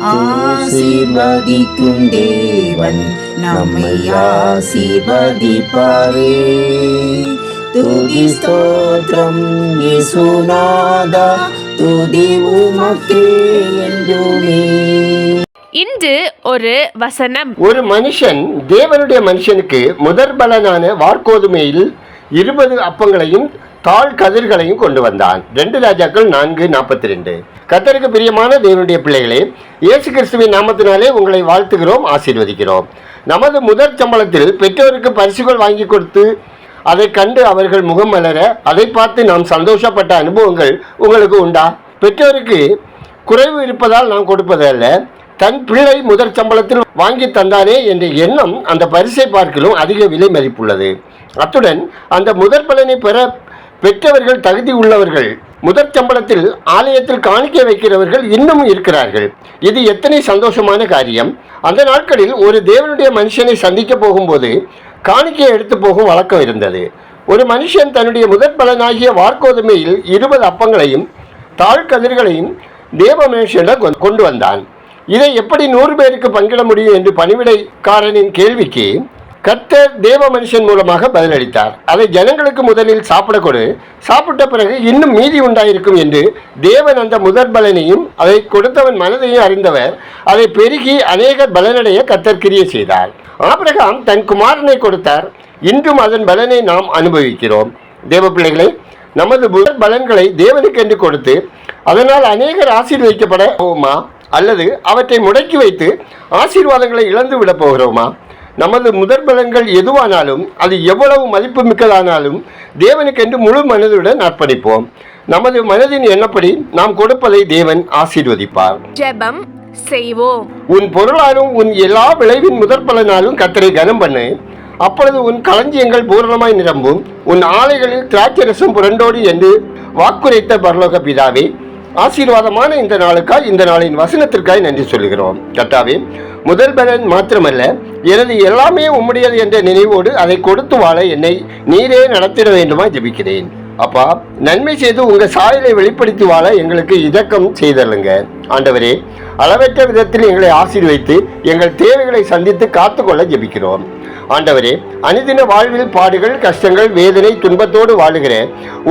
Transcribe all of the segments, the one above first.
ஆசீர்வதிக்கும் தேவன் நம்மை ஆசீர்வதிப்பாரே. துதி ஸ்தோத்திரம் இயேசுநாதா துதி உமக்கே என்றுமே. இன்று ஒரு வசனம். ஒரு மனுஷன் தேவனுடைய மனுஷனுக்கு முதற் பலனான வார்கோதுமையில் இருபது அப்பங்களையும் தாழ் கதிர்களையும் கொண்டு வந்தான். ரெண்டு ராஜாக்கள் நான்கு நாற்பத்தி ரெண்டு கத்தருக்கு பிரியமான தேவனுடைய பிள்ளைகளே இயேசு கிறிஸ்துவின் நாமத்தினாலே உங்களை வாழ்த்துகிறோம் ஆசீர்வதிக்கிறோம். நமது முதற் சம்பளத்தில் பெற்றோருக்கு பரிசுகள் வாங்கி கொடுத்து அதை கண்டு அவர்கள் முகம் மலர அதை பார்த்து நாம் சந்தோஷப்பட்ட அனுபவங்கள் உங்களுக்கு உண்டா? பெற்றோருக்கு குறைவு இருப்பதால் நாம் கொடுப்பதல்ல தன் பிள்ளை முதற் சம்பளத்தில் வாங்கி தந்தானே என்ற எண்ணம் அந்த பரிசை பார்க்கிலும் அதிக விலை மதிப்புள்ளது. அத்துடன் அந்த முதற் பலனை பெற பெற்றவர்கள் தகுதி உள்ளவர்கள். முதற் சம்பளத்தில் ஆலயத்தில் காணிக்கை வைக்கிறவர்கள் இன்னும் இருக்கிறார்கள். இது எத்தனை சந்தோஷமான காரியம். அந்த நாட்களில் ஒரு தேவனுடைய மனுஷனை சந்திக்க போகும்போது காணிக்கையை எடுத்து போகும் வழக்கம் இருந்தது. ஒரு மனுஷன் தன்னுடைய முதற் பலனாகிய வார்கோதுமையில் இருபது அப்பங்களையும் தாழ்கதிர்களையும் தேவ மனுஷனிடம் கொ- கொண்டு வந்தான். இதை எப்படி நூறு பேருக்கு பங்கிட முடியும் என்று பணிவிடைக்காரனின் கேள்விக்கு கர்த்தர் தேவ மனுஷன் மூலமாக பதிலளித்தார். அதை ஜனங்களுக்கு முதலில் சாப்பிட கொடு. சாப்பிட்ட பிறகு இன்னும் மீதி உண்டாயிருக்கும் என்று தேவன் அந்த முதற் பலனையும் அதை கொடுத்தவன் மனதையும் அறிந்தவர். அதை பெருகி அநேகர் பலனடைய கர்த்தர் கிரிய செய்தார். ஆபிரகாம் தன் குமாரனை கொடுத்தார். இன்றும் அதன் பலனை நாம் அனுபவிக்கிறோம். தேவ பிள்ளைகளை நமது முதற் பலன்களை தேவனுக்கென்று கொடுத்து அதனால் அநேகர் ஆசீர்வதிக்கப்பட போகுமா? அல்லது அவற்றை முடக்கி வைத்து ஆசீர்வாதங்களை இழந்து விட போகிறோமா? நமது முதற் பலன்கள் எதுவானாலும் அது எவ்வளவு மதிப்பு மிக்கதானாலும் தேவனுக்கென்று முழு மனதுடன் அர்ப்பணிப்போம். நமது மனதின் எண்ணப்படி நாம் கொடுப்பதை தேவன் ஆசீர்வதிப்பார். ஜெபம் செய்வோம். உன் பொருளாலும் உன் எல்லா விளைவின் முதற் பலனாலும் கத்தரை கனம் பண்ணு. அப்பொழுது உன் களஞ்சியங்கள் பூரணமாய் நிரம்பும். உன் ஆலைகளில் திராட்சை ரசம் புரண்டோடு என்று வாக்குரைத்த பரலோக பிதாவே ஆசீர்வாதமான இந்த நாளுக்காய் இந்த நாளின் வசனத்திற்காய் நன்றி சொல்கிறோம் கட்டாவே முதல் பலன் மாத்திரமல்ல எனது எல்லாமே உம்முடையது என்ற நினைவோடு அதை கொடுத்து வாழ என்னை நீரே நடத்திட வேண்டுமா ஜெபிக்கிறேன். அப்பா நன்மை செய்து உங்கள் சாயலை வெளிப்படுத்தி வாழ எங்களுக்கு இதக்கம் செய்தருளுங்க. ஆண்டவரே அளவற்ற விதத்தில் எங்களை ஆசீர்வைத்து எங்கள் தேவைகளை சந்தித்து காத்துக்கொள்ள ஜெபிக்கிறோம். ஆண்டவரே அனுதின வாழ்வில் பாடுகள் கஷ்டங்கள் வேதனை துன்பத்தோடு வாழுகிற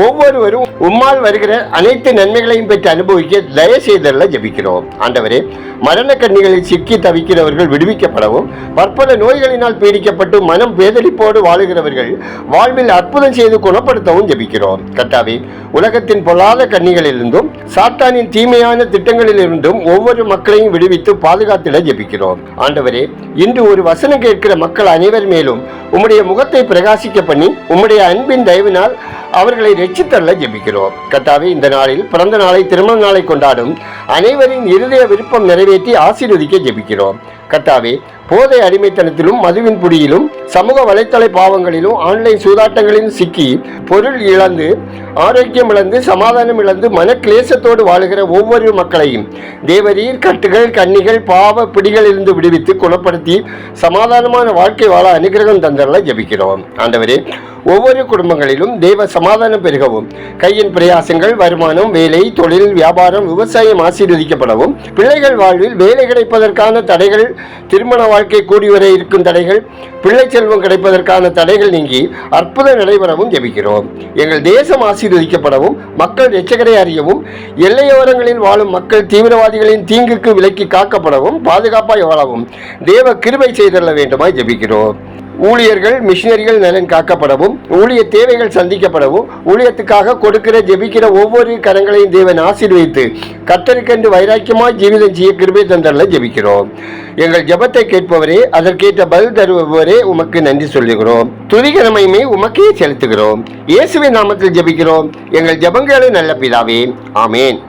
ஒவ்வொருவரும் உம்மால் வருகிற அனைத்து நன்மைகளையும் பெற்று அனுபவிக்க தய செய்தல ஜெபிக்கிறோம். ஆண்டவரே மரண கண்ணிகளில் சிக்கி தவிக்கிறவர்கள் விடுவிக்கப்படவும் பற்பல நோய்களினால் பீடிக்கப்பட்டு மனம் வேதனிப்போடு வாழுகிறவர்கள் வாழ்வில் அற்புதம் செய்து குணப்படுத்தவும் ஜெபிக்கிறோம். கட்டாவே உலகத்தின் பொல்லாத கண்ணிகளிலிருந்தும் சாத்தானின் தீமையான திட்டங்களிலிருந்தும் ஒவ்வொரு மக்களையும் விடுவித்து பாதுகாத்திட ஜெபிக்கிறோம். ஆண்டவரே இன்று ஒரு வசனம் கேட்கிற மக்கள் அனைவர் மேலும் உம்முடைய முகத்தை பிரகாசிக்க பண்ணி உம்முடைய அன்பின் தயவினால் அவர்களை ரட்சித்தள்ள ஜெபிக்கிறோம். கத்தாவே இந்த நாளில் பிறந்த நாளை திருமண நாளை கொண்டாடும் அனைவரின் இருதய விருப்பம் நிறைவேற்றி ஆசீர்வதிக்க ஜெபிக்கிறோம். கத்தாவே போதை அடிமைத்தனத்திலும் மதுவின் புடியிலும் சமூக வலைத்தள பாவங்களிலும் ஆன்லைன் சூதாட்டங்களிலும் சிக்கி பொருள் இழந்து ஆரோக்கியம் இழந்து சமாதானம் இழந்து மனக்லேசத்தோடு வாழுகிற ஒவ்வொரு மக்களையும் தேவரீர் கட்டுகள் கன்னிகள் பாவ பிடிகளிலிருந்து விடுவித்து குணப்படுத்தி சமாதானமான வாழ்க்கை வாழ அனுகிரகம் தந்தரல ஜபிக்கிறோம். ஆண்டவரே ஒவ்வொரு குடும்பங்களிலும் தெய்வ சமாதானம் பெருகவும். கையின் பிரயாசங்கள் வருமானம் வேலை தொழில் வியாபாரம் விவசாயம் ஆசீர்வதிக்கப்படவும். பிள்ளைகள் வாழ்வில் வேலை கிடைப்பதற்கான தடைகள் திருமண வாழ்க்கை கூடி வர இருக்கும் தடைகள் பிள்ளை செல்வம் கிடைப்பதற்கான தடைகள் நீங்கி அற்புதம் நடைபெறவும் ஜெபிக்கிறோம். எங்கள் தேசம் ஆசீர்வதிக்கப்படவும் மக்கள் எச்சகரை அறியவும் எல்லையோரங்களில் வாழும் மக்கள் தீவிரவாதிகளின் தீங்குக்கு விலக்கி காக்கப்படவும் பாதுகாப்பாய் வாழவும் தேவ கிருபை செய்தள்ள வேண்டுமாய் ஜெபிக்கிறோம். ஊழியர்கள் மிஷினரிகள் நலன் காக்கப்படவும் ஊழிய தேவைகள் சந்திக்கப்படவும் ஊழியத்துக்காக கொடுக்கிற ஜெபிக்கிற ஒவ்வொரு கரங்களையும் தேவன் ஆசீர்வதித்து கத்தருக்கென்று வைராக்கியமாய் ஜீவிதம் செய்ய கிருபை தந்தரில் ஜெபிக்கிறோம். எங்கள் ஜபத்தை கேட்பவரே அதற்கேற்ற பதில் தருபவரே உமக்கு நன்றி சொல்லுகிறோம். துதிகரமையுமே உமக்கே செலுத்துகிறோம். இயேசுவின் நாமத்தில் ஜெபிக்கிறோம். எங்கள் ஜபங்களை நல்ல பிதாவே. ஆமேன்.